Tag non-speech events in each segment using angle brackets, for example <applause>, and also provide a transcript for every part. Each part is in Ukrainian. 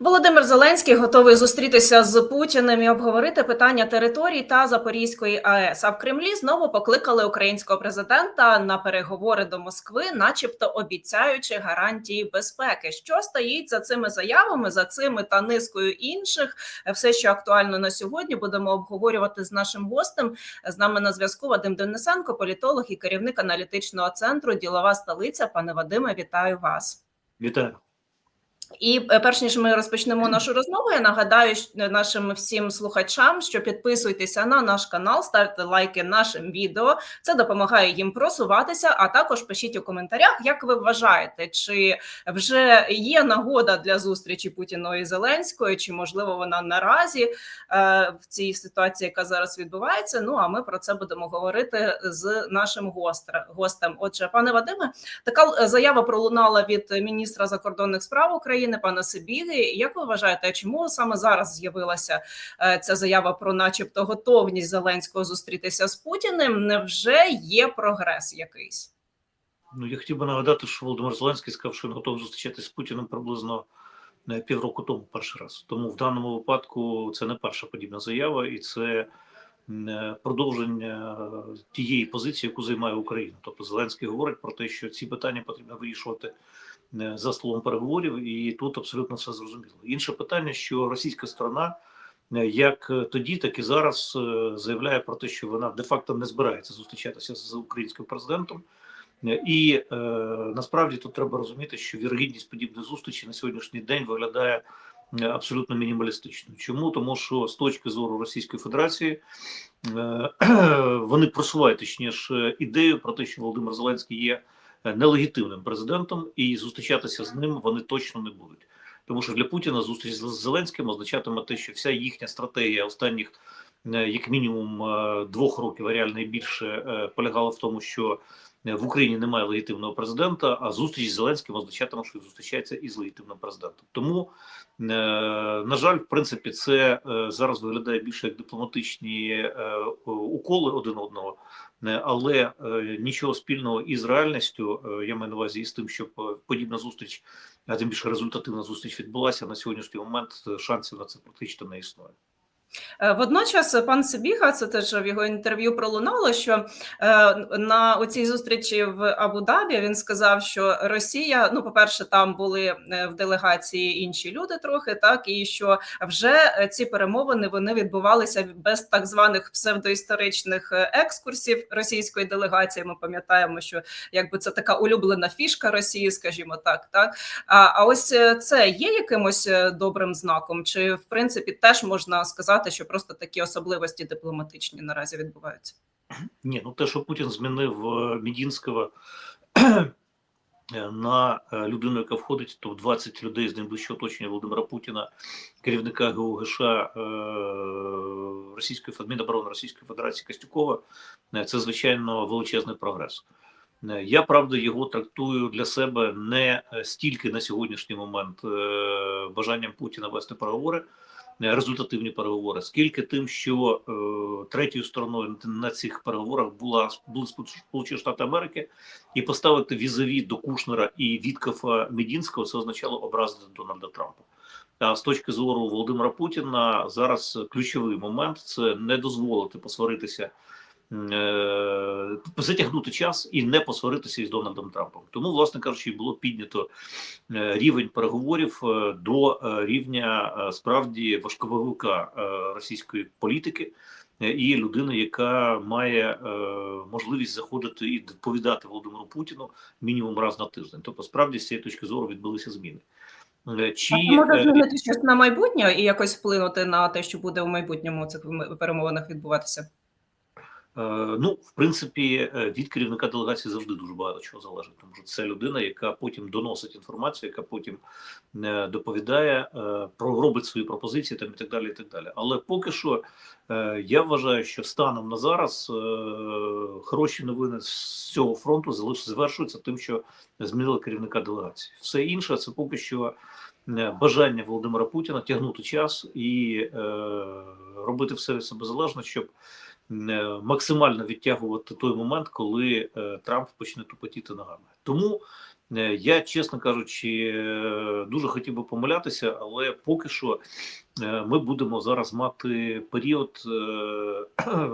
Володимир Зеленський готовий зустрітися з Путіним і обговорити питання територій та Запорізької АЕС. А в Кремлі знову покликали українського президента на переговори до Москви, начебто обіцяючи гарантії безпеки. Що стоїть за цими заявами, за цими та низкою інших, все, що актуально на сьогодні, будемо обговорювати з нашим гостем. З нами на зв'язку Вадим Денисенко, політолог і керівник аналітичного центру Ділова столиця. Пане Вадиме, вітаю вас. Вітаю. І е, перш ніж ми розпочнемо нашу розмову, я нагадаю нашим всім слухачам, що підписуйтеся на наш канал, ставте лайки нашим відео. Це допомагає їм просуватися. А також пишіть у коментарях, як ви вважаєте, чи вже є нагода для зустрічі Путіна і Зеленської, чи можливо вона наразі е, в цій ситуації, яка зараз відбувається. Ну а ми про це будемо говорити з нашим гостем. Отже, пане Вадиме, Така е, заява пролунала від міністра закордонних справ України пана Сибіги. Як ви вважаєте, чому саме зараз з'явилася е, ця заява про, начебто, готовність Зеленського зустрітися з Путіним? Невже є прогрес якийсь? Ну я хотів би нагадати, що Володимир Зеленський сказав, що він готовий зустрічатися з Путіним приблизно е, півроку тому, перший раз. Тому в даному випадку це не перша подібна заява, і це е, продовження тієї позиції, яку займає Україна. Тобто Зеленський говорить про те, що ці питання потрібно вирішувати за столом переговорів, і тут абсолютно все зрозуміло. Інше питання, що російська сторона. е, Як тоді, так і зараз е, заявляє про те, що вона де-факто не збирається зустрічатися з українським президентом, І е, насправді тут треба розуміти, що вірогідність подібної зустрічі на сьогоднішній день виглядає е, абсолютно мінімалістично. Чому? Тому що з точки зору Російської Федерації е, <clears throat> вони просувають точніше ідею про те, що Володимир Зеленський є е, нелегітимним президентом, і зустрічатися з ним вони точно не будуть. Тому що для Путіна зустріч з Зеленським означатиме те, що вся їхня стратегія останніх е, як мінімум е, двох років, а реально більше е, полягала в тому, що е, в Україні немає легітимного президента, а зустріч з Зеленським означатиме, що зустрічається із легітимним президентом. Тому, е, на жаль, в принципі, це е, зараз виглядає більше як дипломатичні е, уколи один одного, е, але е, нічого спільного із реальністю, е, я маю на увазі із тим, щоб е, подібна зустріч, а тим більше результативна зустріч відбулася на сьогоднішній момент. е, Шансів на це практично не існує. Е, Водночас пан Сибіга, це теж в його інтерв'ю пролунало, що е, на оцій зустрічі в Абу-Дабі він сказав, що Росія, ну, по-перше, там були е, в делегації інші люди трохи, так і що вже ці перемовини вони відбувалися без так званих псевдоісторичних екскурсів російської делегації. Ми пам'ятаємо, що якби це така улюблена фішка Росії, скажімо так, так. А, а ось це є якимось добрим знаком, чи в принципі теж можна сказати, що просто такі особливості дипломатичні наразі відбуваються? Ні, ну те, що Путін змінив е, Медінського <clears throat> е, на е, людину, яка входить, то в 20 людей з найближчого оточення Володимира Путіна, керівника ГУГШ Російської Міноборони Російської Федерації Костюкова, це звичайно величезний прогрес. Я правда його трактую для себе не стільки на сьогоднішній момент бажанням Путіна вести переговори, результативні переговори, скільки тим, що е, третьою стороною на цих переговорах була були Сполучені Штати Америки, і поставити візові до Кушнера і Віткафа Медінського це означало образити Дональда Трампа. А з точки зору Володимира Путіна зараз ключовий момент це не дозволити посваритися. Е, Затягнути час і не посваритися із Дональдом Трампом. Тому, власне кажучи, було піднято е, рівень переговорів е, до рівня справді важковика російської політики і людини, яка має е, можливість заходити і доповідати Володимиру Путіну мінімум раз на тиждень. Тобто, справді з цієї точки зору відбулися зміни. Чи А може змінити щось на майбутнє і якось вплинути на те, що буде у майбутньому цих перемовинах відбуватися? Е, Ну, в принципі, е, від керівника делегації завжди дуже багато чого залежить, тому що це людина, яка потім доносить інформацію, яка потім е, доповідає, робить свої пропозиції там і так далі. І так далі. Але поки що я вважаю, що станом на зараз хороші новини з цього фронту завершуються тим, що змінили керівника делегації. Все інше це поки що. Бажання Володимира Путіна тягнути час і робити все від себе залежно, щоб максимально відтягувати той момент, коли е, Трамп почне тупотіти ногами. Тому Е, Я, чесно кажучи, е, дуже хотів би помилятися, але поки що е, ми будемо зараз мати період е, <clears throat>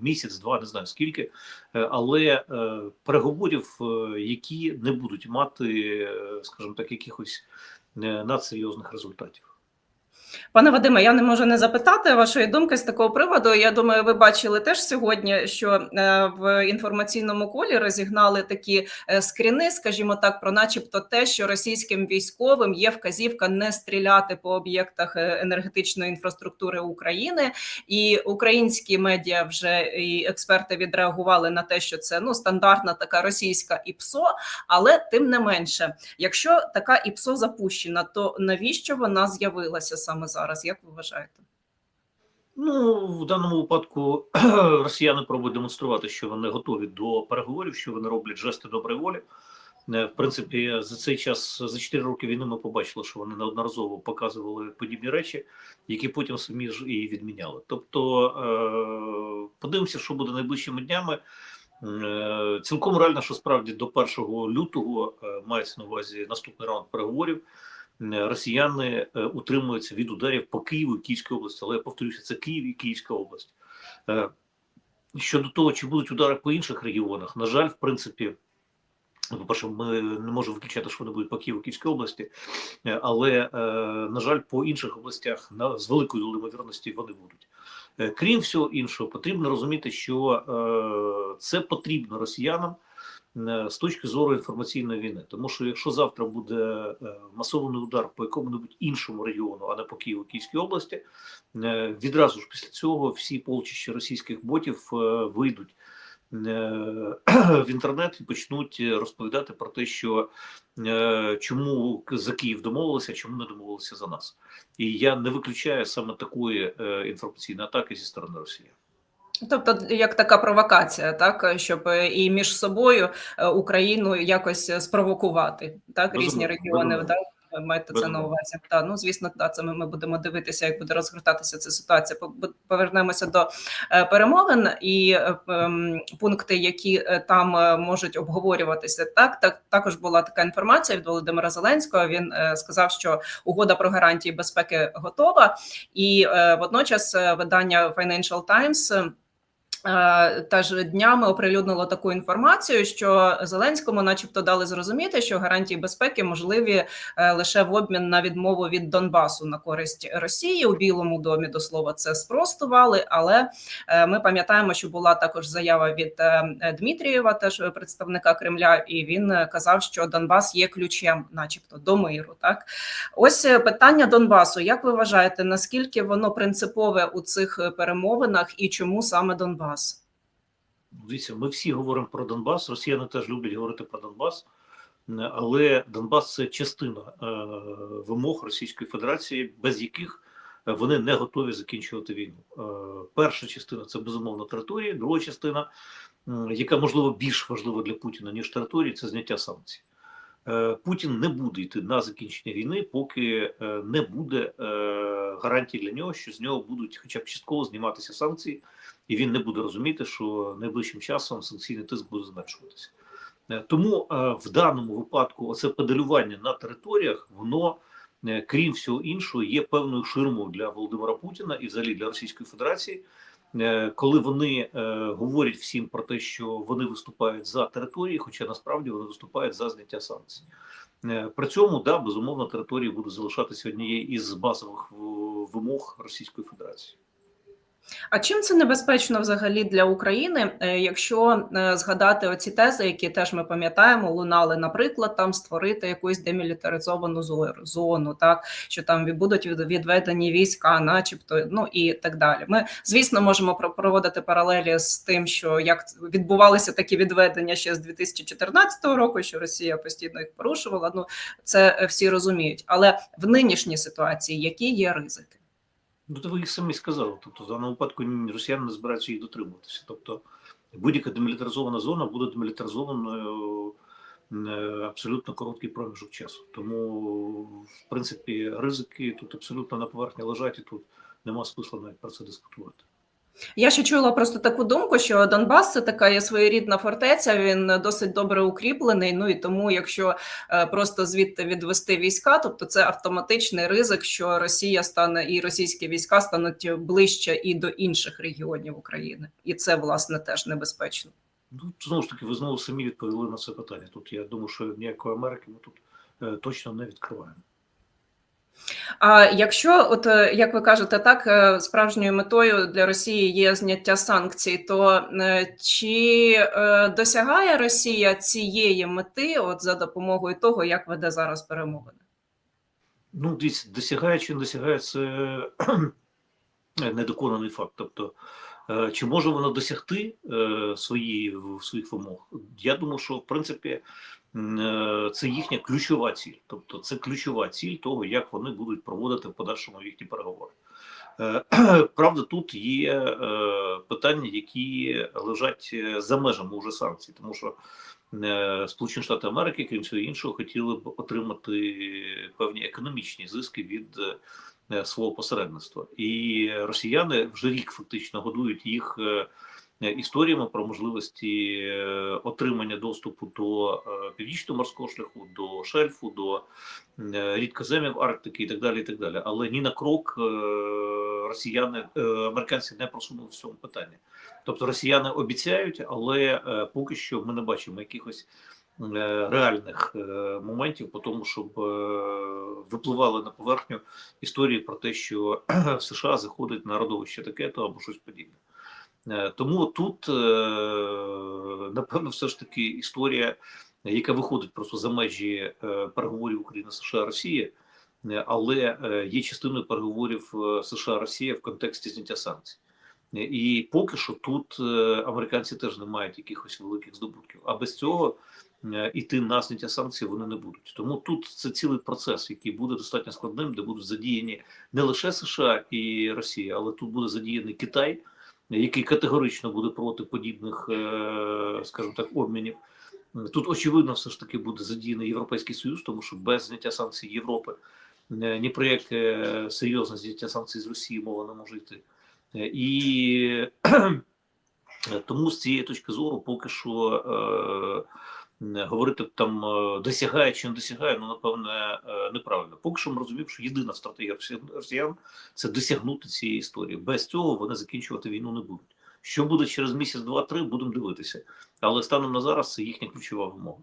місяць-два, не знаю скільки, е, але е, переговорів, е, які не будуть мати, е, скажімо так, якихось е, надсерйозних результатів. Пане Вадиме, я не можу не запитати вашої думки з такого приводу. Я думаю, ви бачили теж сьогодні, що е, в інформаційному колі розігнали такі е, скріни, скажімо так, про, начебто, те, що російським військовим є вказівка не стріляти по об'єктах е, енергетичної інфраструктури України, і українські медіа вже і експерти відреагували на те, що це ну стандартна така російська ІПСО, але тим не менше, якщо така ІПСО запущена, то навіщо вона з'явилася саме зараз? Як ви вважаєте? Ну, в даному випадку <clears throat> росіяни пробують демонструвати, що вони готові до переговорів, що вони роблять жести доброї волі. Е, В принципі, за цей час, за 4 роки війни, ми побачили, що вони неодноразово показували подібні речі, які потім самі ж і відміняли. Тобто, е, подивимося, що буде найближчими днями. Е, Цілком реально, що справді до 1 лютого мається на увазі наступний раунд переговорів. Е, Росіяни е, утримуються від ударів по Києву і Київській області, але я повторюся, це Київ і Київська область. Е, Щодо того, чи будуть удари по інших регіонах, на жаль, в принципі, по-перше, ми не можемо виключати, що вони будуть по Києву Київській області, але, на жаль, по інших областях на, з великою ймовірності вони будуть. Крім всього іншого, потрібно розуміти, що це потрібно росіянам з точки зору інформаційної війни. Тому що якщо завтра буде е, масований удар по якому-небудь іншому регіону, а не по Києву Київській області, е, відразу ж після цього всі полчища російських ботів е, вийдуть е, <clears throat> в інтернет і почнуть розповідати про те, що е, чому за Київ домовилися, чому не домовилися за нас. І я не виключаю саме такої е, інформаційної атаки зі сторони Росії. Тобто, як така провокація, так щоб е, і між собою е, Україну якось спровокувати, так різні Безумовно, регіони, безумовно. да, ви маєте це на увазі. Та ну звісно, да, це ми, ми будемо дивитися, як буде розгортатися ця ситуація. По- Повернемося до е, перемовин і е, ем, пункти, які е, там е, можуть обговорюватися. Так, так також була така інформація від Володимира Зеленського. Він е, сказав, що угода про гарантії безпеки готова, і е, водночас е, видання Financial Times. Е, Теж днями оприлюднило таку інформацію, що Зеленському, начебто, дали зрозуміти, що гарантії безпеки можливі е, лише в обмін на відмову від Донбасу на користь Росії. У Білому домі до слова це спростували. Але е, ми пам'ятаємо, що була також заява від Дмитрієва, теж представника Кремля, і він казав, що Донбас є ключем, начебто, до миру. Так ось питання Донбасу. Як ви вважаєте, наскільки воно принципове у цих перемовинах і чому саме Донбас? Дивіться, ми всі говоримо про Донбас. Росіяни теж люблять говорити про Донбас, Е, але Донбас це частина е, вимог Російської Федерації, без яких е, вони не готові закінчувати війну. Перша частина це безумовно територія, друга частина, яка можливо більш важлива для Путіна ніж території, це зняття санкцій. Путін не буде йти на закінчення війни, поки не буде гарантій для нього, що з нього будуть, хоча б частково зніматися санкції, і він не буде розуміти, що найближчим часом санкційний тиск буде зменшуватися. Е, Тому е, в даному випадку оце педалювання на територіях, воно, е, крім всього іншого, є певною ширмою для Володимира Путіна і взагалі для Російської Федерації, коли вони говорять всім про те, що вони виступають за території, хоча насправді вони виступають за зняття санкцій. При цьому, да, безумовно, території будуть залишатися однією із базових вимог Російської Федерації. А чим це небезпечно взагалі для України, е, якщо е, згадати оці тези, які теж ми пам'ятаємо, лунали, наприклад, там створити якусь демілітаризовану зо- зону, так що там будуть відведені війська, начебто, ну і так далі. Ми, звісно, можемо про- проводити паралелі з тим, що як відбувалися такі відведення ще з 2014 року, що Росія постійно їх порушувала. Ну це е, всі розуміють. Але в нинішній ситуації які є ризики? Ну, то ви їх самі сказали. Тобто, в даному випадку росіяни не збираються їх дотримуватися. Тобто, будь-яка демілітаризована зона буде демілітаризованою е, абсолютно короткий проміжок часу. Тому, в принципі, ризики тут абсолютно на поверхні лежать, і тут нема смисла навіть про це дискутувати. Я ще чула просто таку думку, що Донбас це така є своєрідна фортеця. Він досить добре укріплений. Ну і тому, якщо е, просто звідти відвести війська, тобто це автоматичний ризик, що Росія стане і російські війська стануть ближче і до інших регіонів України, і це власне теж небезпечно. Ну, знову ж таки, ви знову самі відповіли на це питання. Тут я думаю, що ніякої Америки ми тут е, точно не відкриваємо. А якщо, от е, як ви кажете, так е, справжньою метою для Росії є зняття санкцій, то е, чи досягає Росія цієї мети, от за допомогою того, як веде зараз перемовини? Ну, дивіться, досягає чи не досягає, це недоконаний факт. Тобто, чи може вона досягти е, свої, своїх вимог? Я думаю, що в принципі це їхня ключова ціль. Тобто, це ключова ціль того, як вони будуть проводити в подальшому їхні переговори. Е, <clears throat> Правда, тут є е, питання, які лежать е, за межами уже санкцій, тому що е, Сполучені Штати Америки, крім всього іншого, хотіли б отримати певні економічні зиски від е, свого посередництва. І росіяни вже рік фактично годують їх е, історіями про можливості е, отримання доступу до е, північного морського шляху, до шельфу, до е, рідкоземів Арктики і так далі. І так далі. Але ні на крок е, росіяни, е, американці не просунули в цьому питанні. Тобто росіяни обіцяють, але е, поки що ми не бачимо якихось е, реальних е, моментів по тому, щоб е, випливали на поверхню історії про те, що <clears throat> США заходить на родовище таке-то або щось подібне. Е, Тому тут, е, напевно, все ж таки історія, яка виходить просто за межі е, переговорів України США Росія, але є частиною переговорів США Росія в контексті зняття санкцій. І поки що тут американці теж не мають якихось великих здобутків. А без цього іти на зняття санкцій вони не будуть. Тому тут це цілий процес, який буде достатньо складним, де будуть задіяні не лише США і Росія, але тут буде задіяний Китай, який категорично буде проти подібних, е, скажімо так, обмінів. Тут очевидно, все ж таки буде задіяний Європейський Союз, тому що без зняття санкцій Європи е, ні про яке серйозне зняття санкцій з Росії мова не може йти. Е, І <clears throat> тому з цієї точки зору, поки що говорити там е, досягає чи не досягає, ну напевне е, неправильно. Поки що ми розуміємо, що єдина стратегія росіян це досягнути цієї історії. Без цього вони закінчувати війну не будуть. Що буде через місяць, два-три, будемо дивитися. Але станом на зараз це їхня ключова вимога.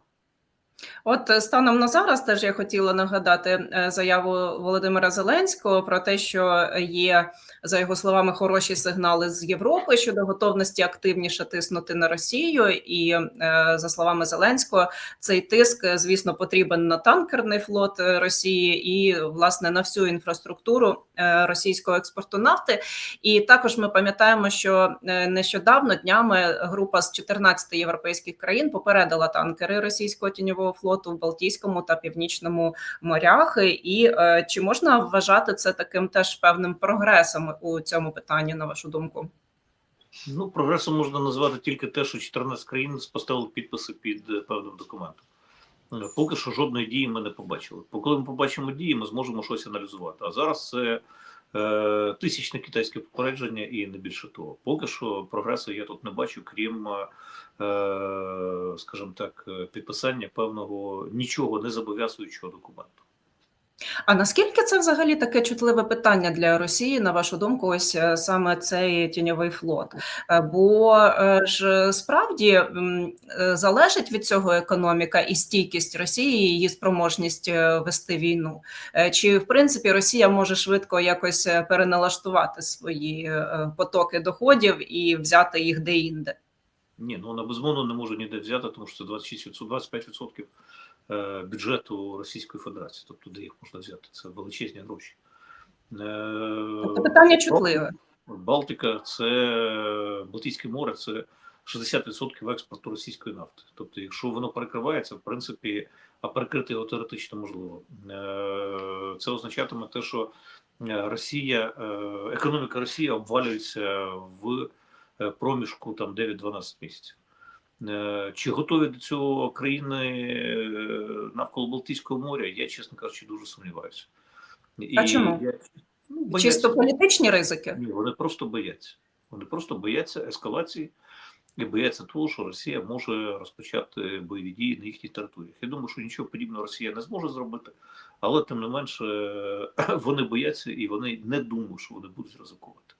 От е, станом на зараз теж я хотіла нагадати е, заяву Володимира Зеленського про те, що є за його словами хороші сигнали з Європи щодо готовності активніше тиснути на Росію. І е, за словами Зеленського, цей тиск, звісно, потрібен на танкерний флот Росії і власне на всю інфраструктуру російського експорту нафти. І також ми пам'ятаємо, що нещодавно днями група з 14 європейських країн попередила танкери російського тіньового флоту в Балтійському та Північному морях. І е, чи можна вважати це таким теж певним прогресом у цьому питанні, на вашу думку? Ну, прогресом можна назвати тільки те, що 14 країн поставили підписи під е, певним документом. Е, Поки що жодної дії ми не побачили. Бо коли ми побачимо дії, ми зможемо щось аналізувати. А зараз це тисячне китайське попередження і не більше того. Поки що прогресу я тут не бачу, крім, е, скажімо так, е, підписання певного нічого не зобов'язуючого документу. А наскільки це взагалі таке чутливе питання для Росії, на вашу думку, ось е, саме цей тіньовий флот? Е, Бо е, ж справді залежить від цього економіка і стійкість Росії, і її спроможність вести війну. Чи в принципі Росія може швидко якось переналаштувати свої потоки доходів і взяти їх де-інде? Ні, ну вона безумовно не може ніде взяти, тому що це 26%, 25% е, бюджету Російської Федерації. Тобто, де їх можна взяти? Це величезні гроші. Е, Тобто питання чутливе. Балтика, це Балтійське море, це 60% експорту російської нафти. Тобто, якщо воно перекривається, в принципі, а перекрити його теоретично можливо. Е, Це означатиме те, що е, Росія, е, економіка Росії обвалюється в е, проміжку там 9-12 місяців. Е, Чи готові до цього країни е, навколо Балтійського моря? Я, чесно кажучи, дуже сумніваюся. І А чому? Я, ну, бояться. Чисто політичні ризики? Ні, вони просто бояться. Вони просто бояться ескалації і бояться того, що Росія може розпочати бойові дії на їхніх територіях. Я думаю, що нічого подібного Росія не зможе зробити, але тим не менше <clears throat> вони бояться і вони не думають, що вони будуть ризикувати.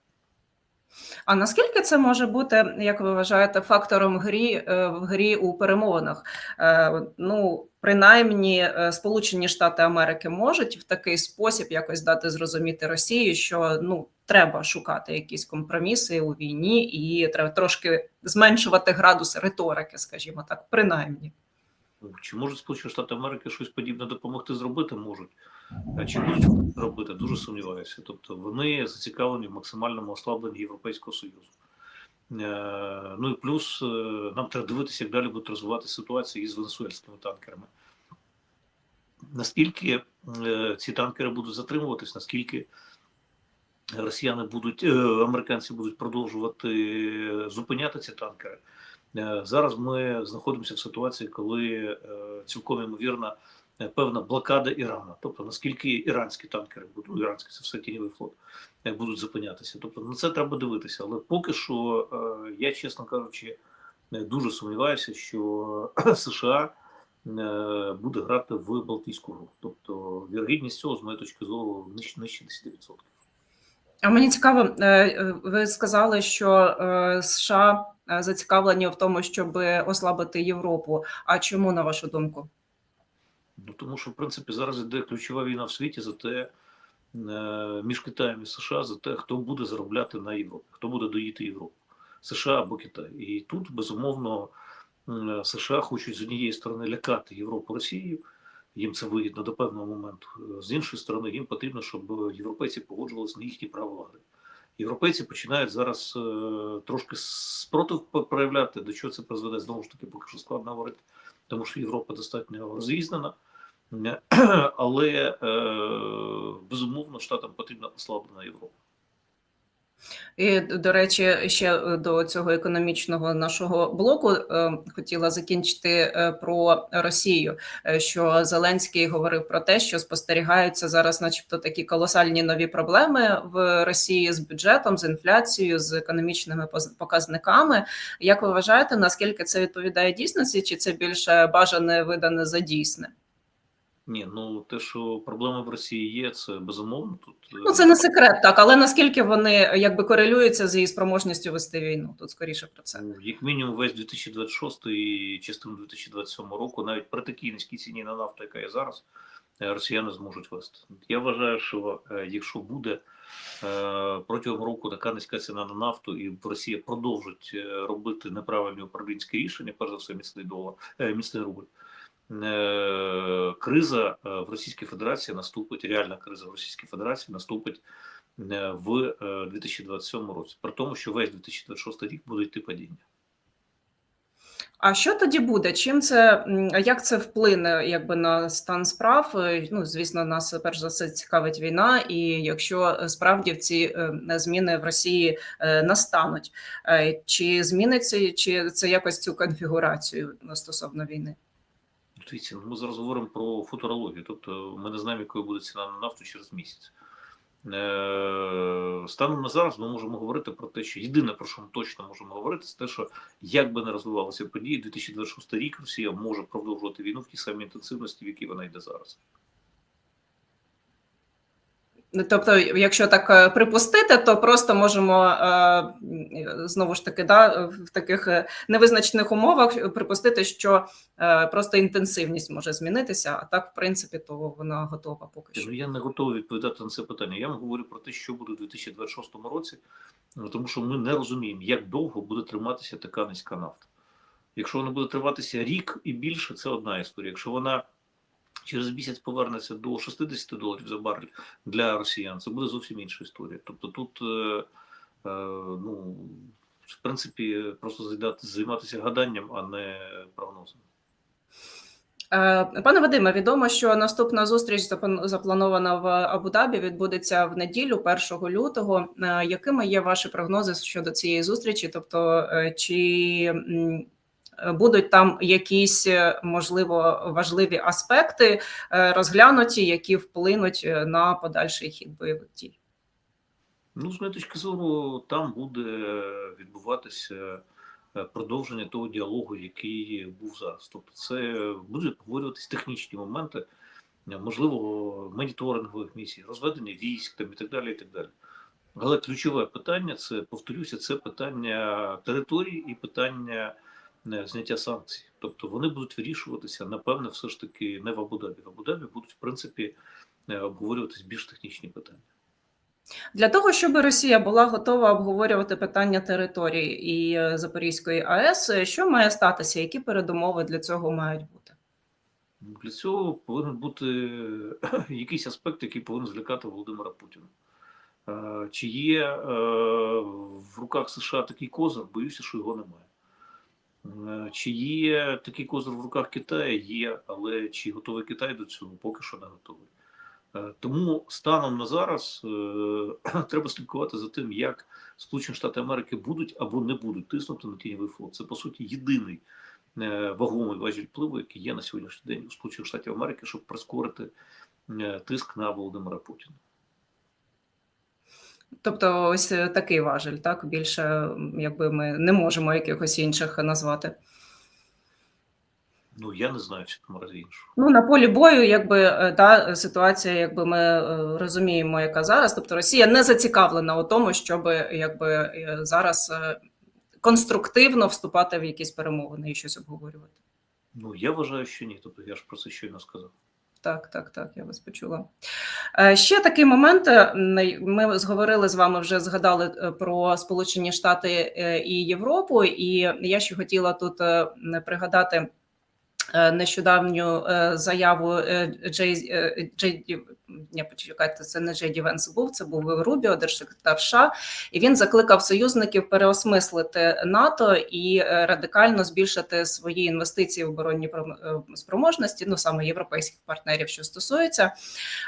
А наскільки це може бути, як ви вважаєте, фактором грі е, в грі у перемовинах? Е, Ну, принаймні, е, Сполучені Штати Америки можуть в такий спосіб якось дати зрозуміти Росії, що ну треба шукати якісь компроміси у війні, і треба трошки зменшувати градус риторики, скажімо так, принаймні. Чи можуть Сполучені Штати Америки щось подібне допомогти зробити? Можуть. А чи будуть робити? Дуже сумніваюся. Тобто вони зацікавлені в максимальному ослабленні Європейського Союзу. Е, Ну і плюс е, нам треба дивитися, як далі буде розвивати ситуація із венесуельськими танкерами. Наскільки е, ці танкери будуть затримуватись, наскільки росіяни будуть, е, американці будуть продовжувати зупиняти ці танкери. Е, Зараз ми знаходимося в ситуації, коли е, цілком ймовірна е, певна блокада Ірану. Тобто наскільки іранські танкери будуть, ну, іранський це все тіньовий флот, е, будуть зупинятися. Тобто на це треба дивитися. Але поки що е, я, чесно кажучи, е, дуже сумніваюся, що <clears throat> США е, буде грати в Балтійську гру. Тобто вірогідність цього, з моєї точки зору, нижче нижче 10%. А мені цікаво, е, е, ви сказали, що е, США е, зацікавлені в тому, щоб ослабити Європу. А чому, на вашу думку? Ну тому що в принципі зараз іде ключова війна в світі за те е, між Китаєм і США за те, хто буде заробляти на Європі, хто буде доїти Європу, США або Китай. І тут безумовно США хочуть з однієї сторони лякати Європу Росією. Їм це вигідно до певного моменту. З іншої сторони, їм потрібно, щоб європейці погоджувалися на їхні правила гри. Європейці починають зараз е, трошки спротив проявляти, до чого це призведе знову ж таки, поки що складно говорити, тому що Європа достатньо розрізнена. Е, <clears throat> Але е, безумовно штатам потрібна ослаблена Європа. І до речі, ще е, до цього економічного нашого блоку хотіла закінчити про Росію. Що Зеленський говорив про те, що спостерігаються зараз, начебто, такі колосальні нові проблеми в Росії з бюджетом, з інфляцією, з економічними показниками. Як ви вважаєте, наскільки це відповідає дійсності, чи це більше бажане видане за дійсне? Ні, ну те, що проблеми в Росії є, це безумовно. Тут е, Ну це не секрет, так але наскільки вони якби корелюються з її спроможністю вести війну? Тут скоріше про це. Ну, як мінімум весь 2026 і частину 2027 року, навіть при такій низькій ціні на нафту, яка є зараз, е, росіяни зможуть вести. Я вважаю, що е, якщо буде е, протягом року така низька ціна на нафту, і Росія продовжить е, робити неправильні управлінські рішення, перш за все, міцний долар, е, міцний рубль. Е, Криза е, в Російській Федерації наступить, реальна криза в Російській Федерації наступить е, в е, 2027 році, при тому, що весь 2026 рік буде йти падіння. А що тоді буде? Чим це як це вплине якби на стан справ? Е, Ну звісно, нас перш за все цікавить війна, і якщо е, справді ці е, зміни в Росії настануть, чи зміниться чи це якось цю конфігурацію стосовно війни? Дивіться, ми зараз говоримо про футурологію, тобто ми не знаємо, якою буде ціна на нафту через місяць. Е, Станом на зараз ми можемо говорити про те, що єдине, про що ми точно можемо говорити, це те, що як би не розвивалися події, 2026 рік Росія може продовжувати війну в тій самій інтенсивності, в якій вона йде зараз. Тобто, якщо так е, припустити, то просто можемо е, знову ж таки да, в таких е, невизначених умовах припустити, що просто інтенсивність може змінитися, а так, в принципі, то вона готова поки що. Ну, я не готовий відповідати на це питання. Я вам говорю про те, що буде у 2026 році, ну, тому що ми не розуміємо, як довго буде триматися така низька нафта. Якщо вона буде триватися рік і більше, це одна історія. Якщо вона через місяць повернеться до 60 доларів за барель для росіян, це буде зовсім інша історія. Тобто тут, е, е, ну, в принципі, просто займатися гаданням, а не прогнозом. Е, Пане Вадиме, відомо, що наступна зустріч запланована в Абу-Дабі відбудеться в неділю, 1 лютого. Е, Якими є ваші прогнози щодо цієї зустрічі? Тобто, е, чи будуть там якісь е, можливо важливі аспекти е, розглянуті, які вплинуть е, на подальший хід бойових дій? Ну, з моєї точки зору, там буде відбуватися продовження того діалогу, який був зараз. Тобто, це будуть обговорюватись технічні моменти, можливо, моніторингових місій, розведення військ там і так далі. І так далі. Але ключове питання це повторюся, це питання території і питання зняття санкцій. Тобто вони будуть вирішуватися, напевне, все ж таки не в Абу-Дабі. В Абу-Дабі будуть, в принципі, е, обговорюватись більш технічні питання. Для того, щоб Росія була готова обговорювати питання території і е, Запорізької АЕС, е, що має статися? Які передумови для цього мають бути? Для цього повинен бути <clears throat> якийсь аспект, який повинен злякати Володимира Путіна. Е, Чи є е, в руках США такий козир? Боюся, що його немає. Е, Чи є такий козир в руках Китаю? Є, але чи готовий Китай до цього? Поки що не готовий. Е, Тому станом на зараз е, <clears throat> треба слідкувати за тим, як Сполучені Штати Америки будуть або не будуть тиснути на тіньовий флот. Це по суті єдиний вагомий важіль впливу, який є на сьогоднішній день у Сполучених Штатів Америки, щоб прискорити тиск на Володимира Путіна. Тобто, ось е, такий важель, так більше якби ми не можемо якихось інших назвати. Ну я не знаю, чи там разі іншого. Ну на полі бою, якби е, та ситуація, якби ми е, розуміємо, яка зараз. Тобто Росія не зацікавлена у тому, щоб якби е, зараз е, конструктивно вступати в якісь перемовини і щось обговорювати. Ну я вважаю, що ні. Тобто я ж про це щойно сказав. Так, так, так, я вас почула. Е, Ще такий момент. е, Ми зговорили з вами, вже згадали е, про Сполучені Штати і Європу, і я ще хотіла тут пригадати нещодавню е, заяву е, Джей, е, Джей ні, почекайте, це не Джей Ді Венс був, це був Рубіо, держсекретар США, і він закликав союзників переосмислити НАТО і е, радикально збільшити свої інвестиції в оборонні пром- е, спроможності, ну саме європейських партнерів, що стосується.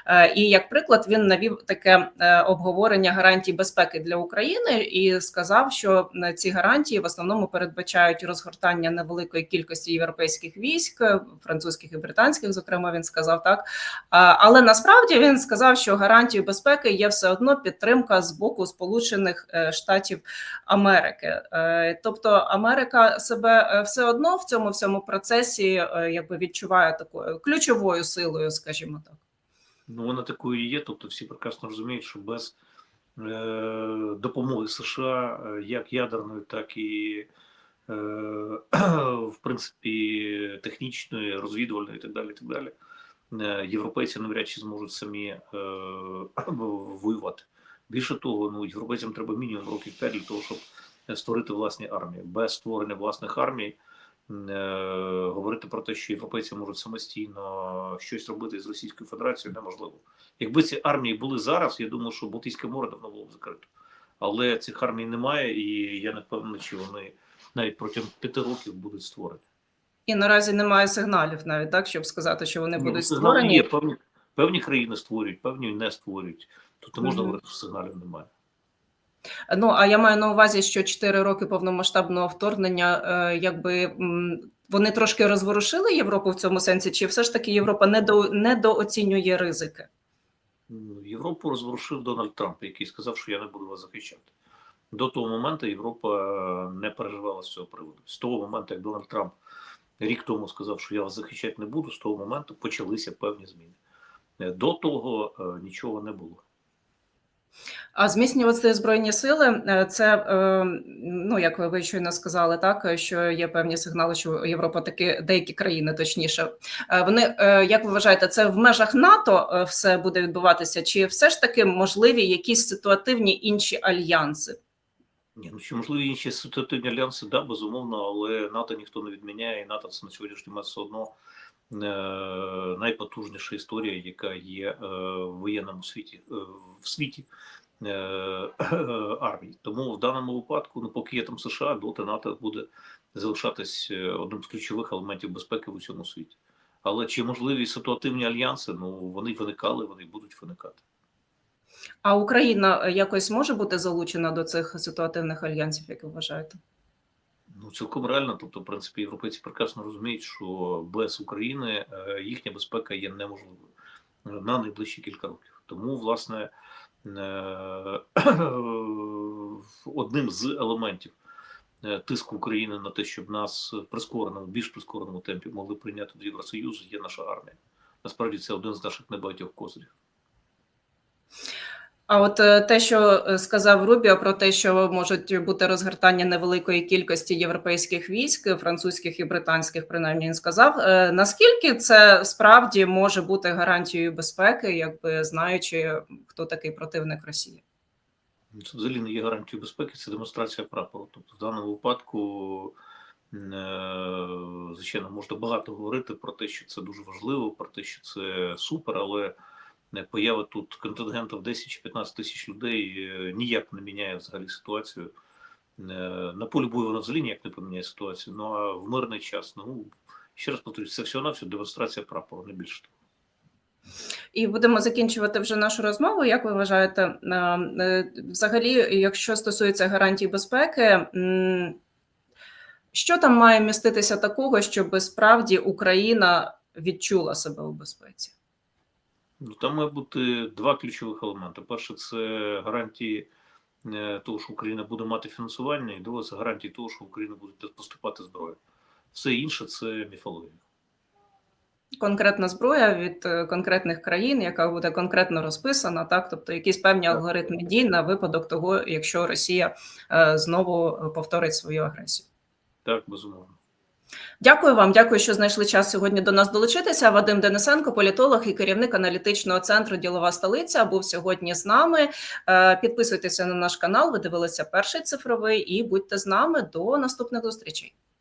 Е, І як приклад, він навів таке е, обговорення гарантій безпеки для України і сказав, що е, ці гарантії в основному передбачають розгортання невеликої кількості європейських військ, е, французьких і британських, зокрема, він сказав так. Але насправді він сказав, що гарантією безпеки є все одно підтримка з боку Сполучених е, Штатів Америки. Е, Тобто Америка себе е, все одно в цьому всьому процесі якби відчуває такою ключовою силою, скажімо так. Ну вона такою і є. Тобто всі прекрасно розуміють, що без е, допомоги США, як ядерної, так і в принципі технічної, розвідувальної і так далі. Так далі. е, Європейці навряд чи зможуть самі е, воювати. Більше того, ну європейцям треба мінімум років 5 для того, щоб створити власні армії. Без створення власних армій е, говорити про те, що європейці можуть самостійно щось робити з Російською Федерацією, неможливо. Якби ці армії були зараз, я думаю, що Балтійське море давно було б закрито. Але цих армій немає, і я не впевнений, чи вони навіть протягом п'яти років будуть створені. І наразі немає сигналів, навіть так, щоб сказати, що вони Ну, будуть сигнали створені. Є, певні, певні країни створюють, певні не створюють. Тут не можна говорити, що сигналів немає. Ну а я маю на увазі, що 4 роки повномасштабного вторгнення, е, якби вони трошки розворушили Європу в цьому сенсі, чи все ж таки Європа недо, недооцінює ризики? Ну, Європу розворушив Дональд Трамп, який сказав, що я не буду вас захищати. До того моменту Європа е, не переживала з цього приводу. З того моменту, як Дональд Трамп рік тому сказав, що я вас захищати не буду, з того моменту почалися певні зміни. Е, До того е, нічого не було. А зміцнювати збройні сили це ну як ви- щойно сказали, так що є певні сигнали, що Європа таки деякі країни, точніше, вони як ви вважаєте, це в межах НАТО все буде відбуватися, чи все ж таки можливі якісь ситуативні інші альянси? Ні, ну чи можливі інші ситуативні альянси, да, безумовно, але НАТО ніхто не відміняє, і НАТО це на сьогоднішній момент все одно е, найпотужніша історія, яка є е, в воєнному світі е, в світі е, <coughs> армії. Тому в даному випадку, ну поки є там США, доти НАТО буде залишатись е, одним з ключових елементів безпеки в усьому світі. Але чи можливі ситуативні альянси? Ну вони виникали, вони будуть виникати. А Україна е, якось може бути залучена до цих ситуативних альянсів, як ви вважаєте? Ну, цілком реально. Тобто, в принципі, європейці прекрасно розуміють, що без України е, їхня безпека є неможливою е, на найближчі кілька років. Тому, власне, одним з елементів тиску України на те, щоб нас в прискореному, більш прискореному темпі могли прийняти до Євросоюзу, є наша армія. Насправді це один з наших небагатьох козирів. А от е, те, що е, сказав Рубіо про те, що можуть бути розгортання невеликої кількості європейських військ, французьких і британських, принаймні він сказав. е, Наскільки це справді може бути гарантією безпеки, якби знаючи, хто такий противник Росії? Це взагалі не є гарантією безпеки, це демонстрація прапору. Тобто, в даному випадку, звичайно, можна багато говорити про те, що це дуже важливо, про те, що це супер, але поява тут контингенту в 10 чи 15 тисяч людей е, ніяк не міняє взагалі ситуацію. Е, На полі бою вона взагалі ніяк не поміняє ситуацію. Ну а в мирний час, ну ще раз повторюю, це всього навсього демонстрація прапору, не більше того. І будемо закінчувати вже нашу розмову. Як ви вважаєте, е, е, взагалі, якщо стосується гарантій безпеки, що там має міститися такого, щоб справді Україна відчула себе у безпеці? Ну, там має бути два ключових елементи. Перше, це гарантії е, того, що Україна буде мати фінансування, і друге, це гарантії того, що Україна буде поступати зброя. Все інше це міфологія. Конкретна зброя від е, конкретних країн, яка буде конкретно розписана, так тобто якісь певні алгоритми дій на випадок того, якщо Росія е, знову повторить свою агресію. Так, безумовно. Дякую вам, дякую, що знайшли час сьогодні до нас долучитися. Вадим Денисенко, політолог і керівник аналітичного центру Ділова столиця, був сьогодні з нами. Е, Підписуйтеся на наш канал. Ви дивилися перший цифровий і будьте з нами до наступних зустрічей.